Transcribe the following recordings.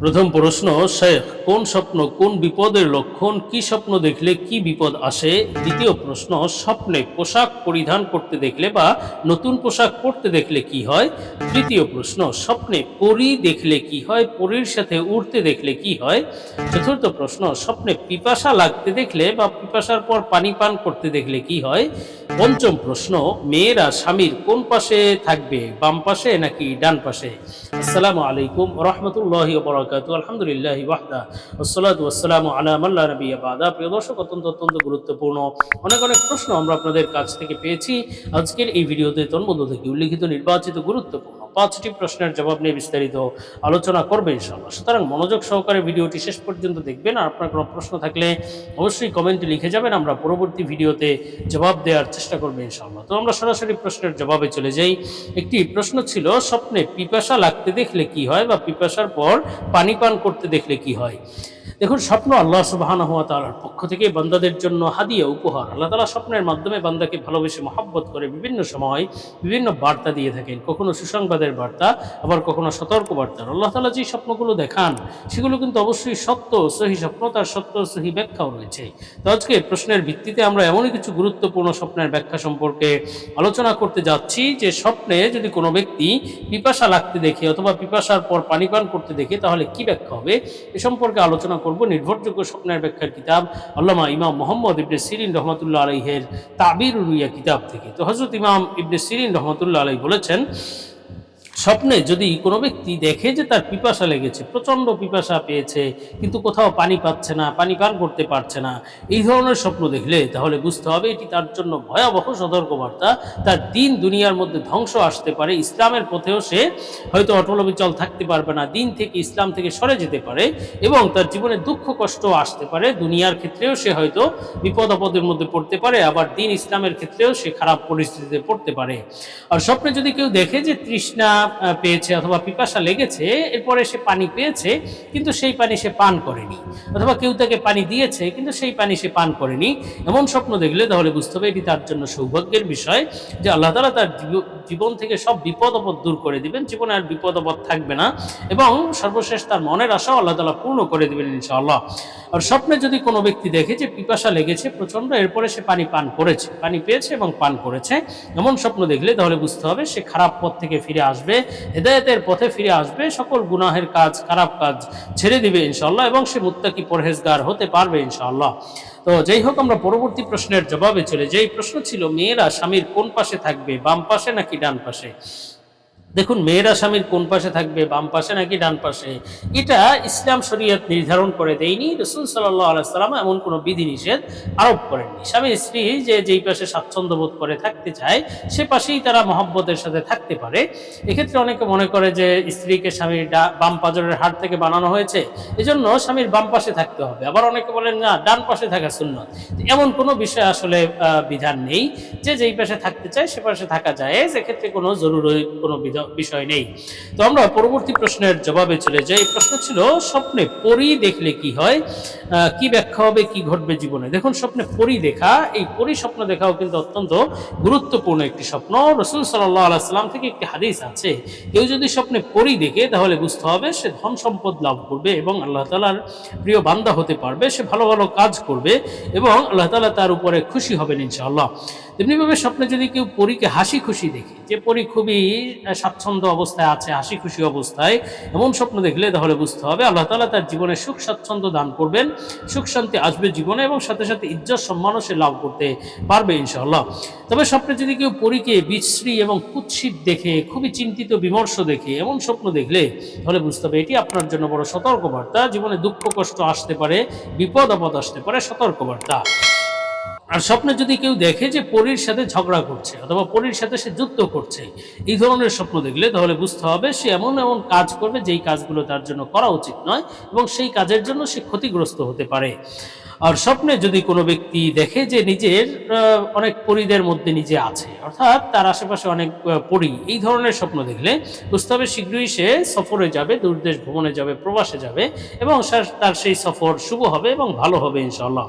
প্রথম প্রশ্ন, শেখ, কোন স্বপ্ন, কোন বিপদের লক্ষণ, কি স্বপ্ন দেখলে কি বিপদ আসে? দ্বিতীয় প্রশ্ন, স্বপ্নে পোশাক পরিধান করতে দেখলে বা নতুন পোশাক পরতে দেখলে কি হয়? তৃতীয় প্রশ্ন, স্বপ্নে পরি দেখলে কি হয়? পরীর সাথে উড়তে দেখলে কি হয়? চতুর্থ প্রশ্ন, স্বপ্নে পিপাসা লাগতে দেখলে বা পিপাসার পর পানি পান করতে দেখলে কি হয়? পঞ্চম প্রশ্ন, মেয়েরা স্বামীর কোন পাশে থাকবে, বাম পাশে নাকি ডান পাশে? আসসালামু আলাইকুম রহমতুল্লাহি বরাকাতু আলহামদুলিল্লাহ ওয়াহদা। ওসলাত ওয়াসালামু আলা মাল্লা নবী আবাদা প্রিয় দর্শক, অত্যন্ত অত্যন্ত গুরুত্বপূর্ণ অনেক অনেক প্রশ্ন আমরা আপনাদের কাছ থেকে পেয়েছি। আজকের এই ভিডিওতে তন্মধ্য থেকে উল্লিখিত নির্বাচিত গুরুত্বপূর্ণ পাঁচটি প্রশ্নের জবাব নিয়ে বিস্তারিত আলোচনা করবে ইনশাআল্লাহ। সুতরাং মনোযোগ সহকারে ভিডিওটি শেষ পর্যন্ত দেখবেন। আর আপনার কোনো প্রশ্ন থাকলে অবশ্যই কমেন্টে লিখে যাবেন। আমরা পরবর্তী ভিডিওতে জবাব দেওয়ার চেষ্টা করব ইনশাআল্লাহ। তো আমরা সরাসরি প্রশ্নের জবাবে চলে যাই। একটি প্রশ্ন ছিল, স্বপ্নে পিপাসা লাগতে দেখলে কি হয় বা পিপাসার পর পানি পান করতে দেখলে কি হয়? দেখুন, স্বপ্ন আল্লাহ সুবাহান হওয়া তালার পক্ষ থেকে বান্দাদের জন্য হাদিয়া, উপহার। আল্লাহ তালা স্বপ্নের মাধ্যমে বান্দাকে ভালোবেসে মহাব্বত করে বিভিন্ন সময় বিভিন্ন বার্তা দিয়ে থাকেন। কখনো সুসংবাদের বার্তা, আবার কখনো সতর্ক বার্তা। আল্লাহ তালা যে স্বপ্নগুলো দেখান, সেগুলো কিন্তু অবশ্যই সত্য সহি স্বপ্ন, তার সত্য সহি ব্যাখ্যাও রয়েছে। তো আজকে প্রশ্নের ভিত্তিতে আমরা এমনই কিছু গুরুত্বপূর্ণ স্বপ্নের ব্যাখ্যা সম্পর্কে আলোচনা করতে যাচ্ছি, যে স্বপ্নে যদি কোনো ব্যক্তি পিপাসা লাগতে দেখে অথবা পিপাসার পর পানি পান করতে দেখে, তাহলে কি ব্যাখ্যা হবে? এ সম্পর্কে আলোচনা করব নির্ভরযোগ্য স্বপ্নের ব্যাখ্যার কিতাব, আল্লামা ইমাম মোহাম্মদ ইবনে সিরিন রহমতুল্লাহ আলহের তাবির রুইয়া কিতাব থেকে। তো হজরত ইমাম ইবনে সিরিন রহমতুল্লাহ আলাই বলেছেন স্বপ্নে যদি কোনো ব্যক্তি দেখে যে তার পিপাসা লেগেছে, প্রচণ্ড পিপাসা পেয়েছে, কিন্তু কোথাও পানি পাচ্ছে না, পানি পান করতে পারছে না, এই ধরনের স্বপ্ন দেখলে তাহলে বুঝতে হবে এটি তার জন্য ভয়াবহ সতর্কবার্তা। তার দিন দুনিয়ার মধ্যে ধ্বংস আসতে পারে, ইসলামের পথেও সে হয়তো অটল বিচল থাকতে পারবে না, দিন থেকে ইসলাম থেকে সরে যেতে পারে এবং তার জীবনে দুঃখ, কষ্ট আসতে পারে, দুনিয়ার ক্ষেত্রেও সে হয়তো বিপদ, আপদের মধ্যে পড়তে পারে, আবার দিন ইসলামের ক্ষেত্রেও সে খারাপ পরিস্থিতিতে পড়তে পারে। আর স্বপ্নে যদি কেউ দেখে যে তৃষ্ণা আহ, পেয়েছে অথবা পিপাসা লেগেছে এরপরে সে পানি পেয়েছে কিন্তু সেই পানি সে পান করেনি। অথবা কেউ তাকে পানি দিয়েছে কিন্তু সেই পানি সে পান করেনি। এমন স্বপ্ন দেখলে তাহলে বুঝতে হবে এটি তার জন্য সৌভাগ্যের বিষয় যে আল্লাহ তালা তার জীবন থেকে সব বিপদ আপদ দূর করে দিবেন জীবনে আর বিপদ আপদ থাকবে না। এবং সর্বশেষ তার মনের আশাও আল্লাহ তালা পূর্ণ করে দিবেন ইনশাআল্লাহ। আর স্বপ্নে যদি কোনো ব্যক্তি দেখে যে পিপাসা লেগেছে প্রচণ্ড এরপরে সে পানি পান করেছে পানি পেয়েছে এবং পান করেছে এমন স্বপ্ন দেখলে তাহলে বুঝতে হবে সে খারাপ পথ থেকে ফিরে আসবে। হেদায়েতের পথে ফিরে আসবে, সকল গুনাহের কাজ, খারাপ কাজ ছেড়ে দিবে ইনশাল্লাহ এবং সে মুত্তাকি পরহেজগার হতে পারবে ইনশাল্লাহ তো যাই হোক, আমরা পরবর্তী প্রশ্নের জবাবে চলে যেই। প্রশ্ন ছিল, মেয়েরা স্বামীর কোন পাশে থাকবে, বাম পাশে নাকি ডান পাশে? দেখুন, মেয়েরা স্বামীর কোন পাশে থাকবে, বাম পাশে নাকি ডান পাশে? এটা ইসলাম শরীয়ত নির্ধারণ করে দেয়নি। রসুল আলাইসাল্লাম এমন কোনো বিধিনিষেধ আরোপ করেননি। স্বামী স্ত্রী যে যেই পাশে স্বাচ্ছন্দ্য বোধ করে থাকতে চায়, সে পাশেই তারা মহব্বতের সাথে থাকতে পারে। এক্ষেত্রে অনেকে মনে করে যে স্ত্রীকে স্বামীর বাম পাজরের হাট থেকে বানানো হয়েছে, এজন্য স্বামীর বাম পাশে থাকতে হবে। আবার অনেকে বলেন, না, ডান পাশে থাকা শূন্য এমন কোনো বিষয় আসলে বিধান নেই। যে যেই পাশে থাকতে চায়, সে পাশে থাকা যায় সেক্ষেত্রে কোনো জরুরি, কোনো বিধ- বিষয় নেই। তো আমরা পরবর্তী প্রশ্নের জবাবে চলে যাই। প্রশ্ন ছিল, স্বপ্নে পরি দেখলে কি হয়? কি ব্যাখ্যা হবে, কি ঘটবে জীবনে? দেখুন, স্বপ্নে পরি দেখা, এই পরি স্বপ্ন দেখাও কিন্তু অত্যন্ত গুরুত্বপূর্ণ একটি স্বপ্ন। রসুল সাল্লাহ আলাইসাল্লাম থেকে একটি হাদিস আছে, কেউ যদি স্বপ্নে পরি দেখে, তাহলে বুঝতে হবে সে ধন সম্পদ লাভ করবে এবং আল্লাহ তালার প্রিয় বান্দা হতে পারবে, সে ভালো ভালো কাজ করবে এবং আল্লাহ তালা তার উপরে খুশি হবেন ইনশাআল্লাহ। তেমনিভাবে স্বপ্নে যদি কেউ পরীকে হাসি খুশি দেখে, যে পরী খুবই স্বাচ্ছন্দ্য অবস্থায় আছে, হাসি খুশি অবস্থায়, এমন স্বপ্ন দেখলে তাহলে বুঝতে হবে আল্লাহ তালা তার জীবনে সুখ, স্বাচ্ছন্দ্য দান করবেন, সুখ, শান্তি আসবে জীবনে এবং সাথে সাথে ইজ্জত সম্মানও সে লাভ করতে পারবে ইনশাআল্লাহ। তবে স্বপ্নে যদি কেউ পরীকে বিশ্রী এবং কুৎসিত দেখে, খুবই চিন্তিত, বিমর্ষ দেখে, এমন স্বপ্ন দেখলে তাহলে বুঝতে হবে এটি আপনার জন্য বড় সতর্কবার্তা। জীবনে দুঃখ, কষ্ট আসতে পারে, বিপদ, আপদ আসতে পারে, সতর্কবার্তা। আর স্বপ্নে যদি কেউ দেখে যে পরীর সাথে ঝগড়া করছে অথবা পরীর সাথে সে যুদ্ধ করছে, এই ধরনের স্বপ্ন দেখলে তাহলে বুঝতে হবে সে এমন এমন কাজ করবে যেই কাজগুলো তার জন্য করা উচিত নয় এবং সেই কাজের জন্য সে ক্ষতিগ্রস্ত হতে পারে। আর স্বপ্নে যদি কোনো ব্যক্তি দেখে যে নিজের অনেক পরিদের মধ্যে নিজে আছে, অর্থাৎ তার আশেপাশে অনেক পরি, এই ধরনের স্বপ্ন দেখলে বুঝতে শীঘ্রই সে সফরে যাবে, দূরদেশ ভ্রমণে যাবে, প্রবাসে যাবে এবং তার সেই সফর শুভ হবে এবং ভালো হবে ইনশাল্লাহ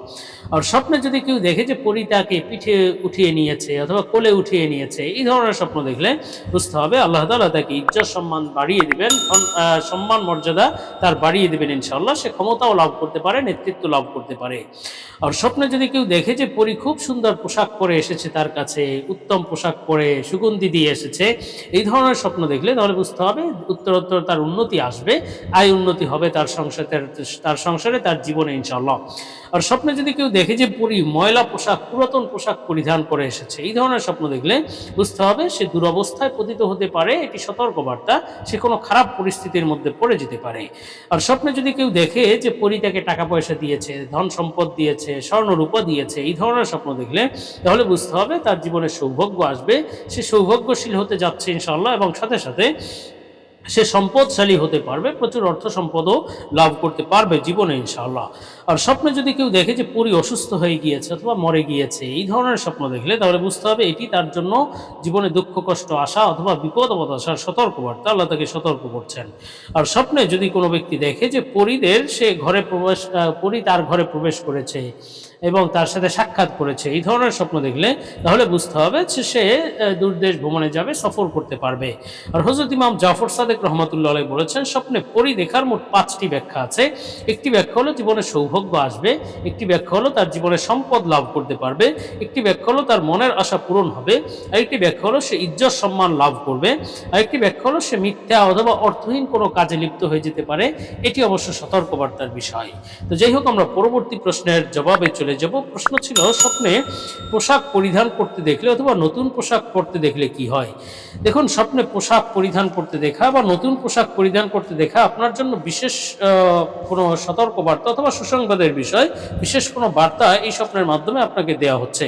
আর স্বপ্নে যদি কেউ দেখে যে পরি তাকে পিঠে উঠিয়ে নিয়েছে অথবা কোলে উঠিয়ে নিয়েছে, এই ধরনের স্বপ্ন দেখলে বুঝতে হবে আল্লাহ তালা তাকে ইজ্জত সম্মান বাড়িয়ে দিবেন সম্মান মর্যাদা তার বাড়িয়ে দিবেন ইনশাল্লাহ সে ক্ষমতাও লাভ করতে পারে, নেতৃত্ব লাভ করতে পারে। আর স্বপ্নে যদি কেউ দেখে যে পরি খুব সুন্দর পোশাক পরে এসেছে তার কাছে, উত্তম পোশাক পরে সুগন্ধি দিয়ে এসেছে, এই ধরনের স্বপ্ন দেখলে তাহলে বুঝতে হবে উত্তরোত্তর তার উন্নতি আসবে, আয় উন্নতি হবে তার সংসারে তার সংসারে, তার জীবনে ইনশাল্লাহ আর স্বপ্নে যদি কেউ দেখে যে পরি ময়লা পোশাক, পুরাতন পোশাক পরিধান করে এসেছে, এই ধরনের স্বপ্ন দেখলে বুঝতে হবে সে দুরবস্থায় পতিত হতে পারে, এটি সতর্কবার্তা, সে কোনো খারাপ পরিস্থিতির মধ্যে পড়ে যেতে পারে। আর স্বপ্নে যদি কেউ দেখে যে পরি তাকে টাকা পয়সা দিয়েছে, ধন সম্পদ দিয়েছে স্বর্ণরূপা দিয়েছে, এই ধরনের স্বপ্ন দেখলে তাহলে বুঝতে হবে তার জীবনে সৌভাগ্য আসবে। সে সৌভাগ্যশীল হতে যাচ্ছে ইনশাল্লাহ এবং সাথে সাথে সে সম্পদশালী হতে পারবে, প্রচুর অর্থ সম্পদও লাভ করতে পারবে জীবনে ইনশাআল্লাহ। আর স্বপ্নে যদি কেউ দেখে যে পুরী অসুস্থ হয়ে গিয়েছে অথবা মরে গিয়েছে, এই ধরনের স্বপ্ন দেখলে তাহলে বুঝতে হবে এটি তার জন্য জীবনে দুঃখ, কষ্ট আসা অথবা বিপদ আপদ আসার সতর্কবার্তা। আল্লাহ তাকে সতর্ক করছেন। আর স্বপ্নে যদি কোনো ব্যক্তি দেখে যে পরীদের সে ঘরে প্রবেশ পরী তার ঘরে প্রবেশ করেছে এবং তার সাথে সাক্ষাৎ করেছে। এই ধরনের স্বপ্ন দেখলে তাহলে বুঝতে হবে যে সে আহ, দূরদেশ ভ্রমণে যাবে সফর করতে পারবে। আর হজরত ইমাম জাফর সাদেক রহমতুল্লাহ বলেছেন স্বপ্নে পরি দেখার মোট পাঁচটি ব্যাখ্যা আছে। একটি ব্যাখ্যা হলো জীবনে সৌভাগ্য আসবে একটি ব্যাখ্যা হলো তার জীবনে সম্পদ লাভ করতে পারবে একটি ব্যাখ্যা হলো তার মনের আশা পূরণ হবে আরেকটি ব্যাখ্যা হলো সে ইজ্জত সম্মান লাভ করবে আরেকটি ব্যাখ্যা হলো সে মিথ্যা অথবা অর্থহীন কোনো কাজে লিপ্ত হয়ে যেতে পারে এটি অবশ্য সতর্কবার্তার বিষয়। তো যাই হোক আমরা পরবর্তী প্রশ্নের জবাবে চলে যাব। প্রশ্ন ছিল, স্বপ্নে পোশাক পরিধান করতে দেখলে অথবা নতুন পোশাক পরতে দেখলে কি হয়? দেখুন, স্বপ্নে পোশাক পরিধান করতে দেখা বা নতুন পোশাক পরিধান করতে দেখা আপনার জন্য বিশেষ কোনো সতর্কবার্তা অথবা সুসংবাদের বিষয়, বিশেষ কোনো বার্তা এই স্বপ্নের মাধ্যমে আপনাকে দেওয়া হচ্ছে।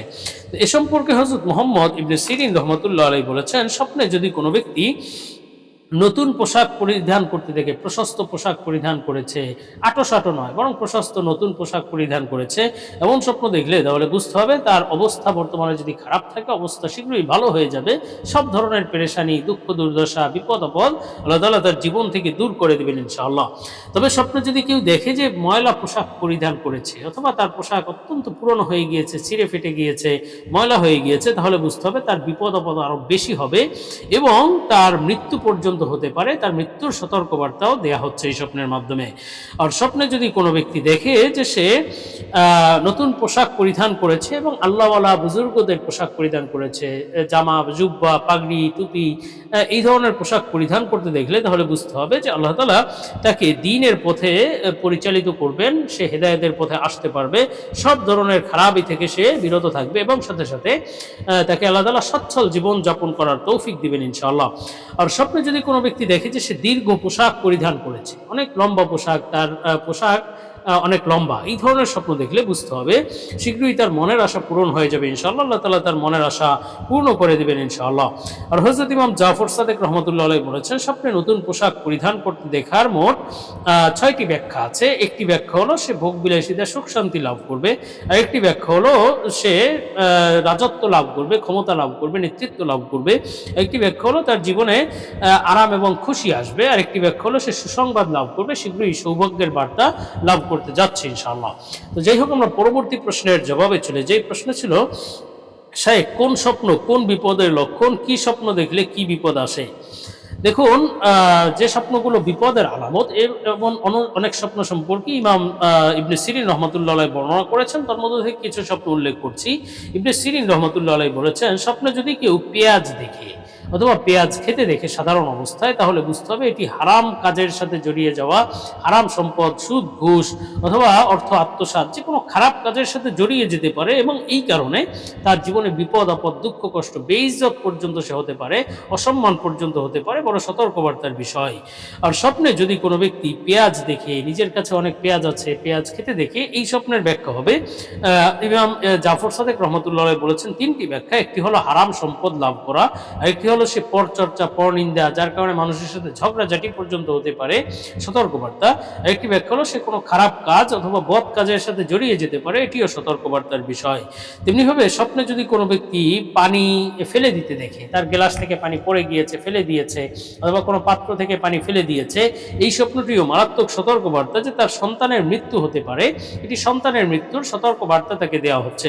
এ সম্পর্কে হজরত মোহাম্মদ ইবনে সিরিন রহমতুল্লাহ আলাই বলেছেন, স্বপ্নে যদি কোনো ব্যক্তি নতুন পোশাক পরিধান করতে দেখে প্রশস্ত পোশাক পরিধান করেছে। আটো সাটো নয়, বরং প্রশস্ত নতুন পোশাক পরিধান করেছে। এমন স্বপ্ন দেখলে তাহলে বুঝতে হবে তার অবস্থা বর্তমানে যদি খারাপ থাকে, অবস্থা শীঘ্রই ভালো হয়ে যাবে। সব ধরনের পেরেশানি, দুঃখ, দুর্দশা, বিপদ, আপদ আল্লাহ তাআলা তার জীবন থেকে দূর করে দেবেন ইনশাআল্লাহ। তবে স্বপ্নে যদি কেউ দেখে যে ময়লা পোশাক পরিধান করেছে অথবা তার পোশাক অত্যন্ত পুরনো হয়ে গিয়েছে, ছিঁড়ে ফেটে গিয়েছে, ময়লা হয়ে গিয়েছে, তাহলে বুঝতে হবে তার বিপদ আপদ আরও বেশি হবে এবং তার মৃত্যু পর্যন্ত হতে পারে, তার মৃত্যুর সতর্কবার্তাও দেয়া হচ্ছে এই স্বপ্নের মাধ্যমে। আর স্বপ্নে যদি কোনো ব্যক্তি দেখে যে সে নতুন পোশাক পরিধান করেছে এবং আল্লাহওয়ালা বুজুর্গদের পোশাক পরিধান করেছে জামা, জুব্বা, পাগড়ি, টুপি এই ধরনের পোশাক পরিধান করতে দেখলে তাহলে বুঝতে হবে যে আল্লাহ তালা তাকে দিনের পথে পরিচালিত করবেন, সে হেদায়েতের পথে আসতে পারবে, সব ধরনের খারাপই থেকে সে বিরত থাকবে এবং সাথে সাথে তাকে আল্লাহ তালা সচ্ছল জীবন যাপন করার তৌফিক দিবেন ইনশাআল্লাহ। আর স্বপ্নে যদি কোনো ব্যক্তি দেখে যে সে দীর্ঘ পোশাক পরিধান করেছে। অনেক লম্বা পোশাক তার পোশাক অনেক লম্বা। এই ধরনের স্বপ্ন দেখলে বুঝতে হবে, শীঘ্রই তার মনের আশা পূরণ হয়ে যাবে ইনশাআল্লাহ। আল্লাহ তালা তার মনের আশা পূর্ণ করে দেবেন ইনশাআল্লাহ। আর হজরত ইমাম জাফর সাদেক রহমতুল্লাহ আলাই বলেছেন, স্বপ্নে নতুন পোশাক পরিধান করতে দেখার মোট ছয়টি ব্যাখ্যা আছে। একটি ব্যাখ্যা হলো, সে ভোগ বিলাসিতা, সুখ শান্তি লাভ করবে। আর একটি ব্যাখ্যা হলো, সে রাজত্ব লাভ করবে, ক্ষমতা লাভ করবে, নেতৃত্ব লাভ করবে। একটি ব্যাখ্যা হলো, তার জীবনে আরাম এবং খুশি আসবে। আর একটি ব্যাখ্যা হলো, সে সুসংবাদ লাভ করবে, শীঘ্রই সৌভাগ্যের বার্তা লাভ করতে যাচ্ছি ইনশাআল্লাহ। তো যাই হোক, আমরা পরবর্তী প্রশ্নের জবাবে চলে যাই। প্রশ্ন ছিল শাহেক কোন স্বপ্ন, কোন বিপদের লক্ষণ, কি স্বপ্ন দেখলে কি বিপদ আসে? দেখুন যে স্বপ্নগুলো বিপদের আলামত এমন অনেক স্বপ্ন সম্পর্কে ইমাম ইবনে সিরিন রহমতুল্লাহ বর্ণনা করেছেন। তার মধ্যে থেকে কিছু স্বপ্ন উল্লেখ করছি। ইবনে সিরিন রহমতুল্লাহ বলেছেন, স্বপ্নে যদি কেউ পেঁয়াজ দেখে অথবা পেঁয়াজ খেতে দেখে সাধারণ অবস্থায়, তাহলে বুঝতে হবে এটি হারাম কাজের সাথে জড়িয়ে যাওয়া, হারাম সম্পদ, সুদ, ঘুষ অথবা অর্থ আত্মসাৎ যে কোনো খারাপ কাজের সাথে জড়িয়ে যেতে পারে এবং এই কারণে তার জীবনে বিপদ, আপদ, দুঃখ, কষ্ট, বেইজ্জত পর্যন্ত সে হতে পারে, অসম্মান পর্যন্ত হতে পারে, বড় সতর্কবার্তার বিষয়। আর স্বপ্নে যদি কোনো ব্যক্তি পেঁয়াজ দেখে, নিজের কাছে অনেক পেঁয়াজ আছে, পেঁয়াজ খেতে দেখে, এই স্বপ্নের ব্যাখ্যা হবে ইমাম জাফর সাদেক রহমতুল্লাহ বলেছেন, তিনটি ব্যাখ্যা, একটি হলো হারাম সম্পদ লাভ করা, আরেকটি হলো হলো সে পরচর্চা, পরনিন্দা, যার কারণে মানুষের সাথে ঝগড়াঝাটি পর্যন্ত হতে পারে। সতর্কবার্তা। একটি ব্যাখ্যা হলো, সে কোনো খারাপ কাজ অথবা বদ কাজের সাথে জড়িয়ে যেতে পারে, এটিও সতর্কবার্তার বিষয়। তেমনিভাবে স্বপ্নে যদি কোনো ব্যক্তি পানি ফেলে দিতে দেখে, তার গ্লাস থেকে পানি পড়ে গিয়েছে, ফেলে দিয়েছে, অথবা কোনো পাত্র থেকে পানি ফেলে দিয়েছে, এই স্বপ্নটিও মারাত্মক সতর্কবার্তা যে তার সন্তানের মৃত্যু হতে পারে। এটি সন্তানের মৃত্যুর সতর্কবার্তা তাকে দেওয়া হচ্ছে।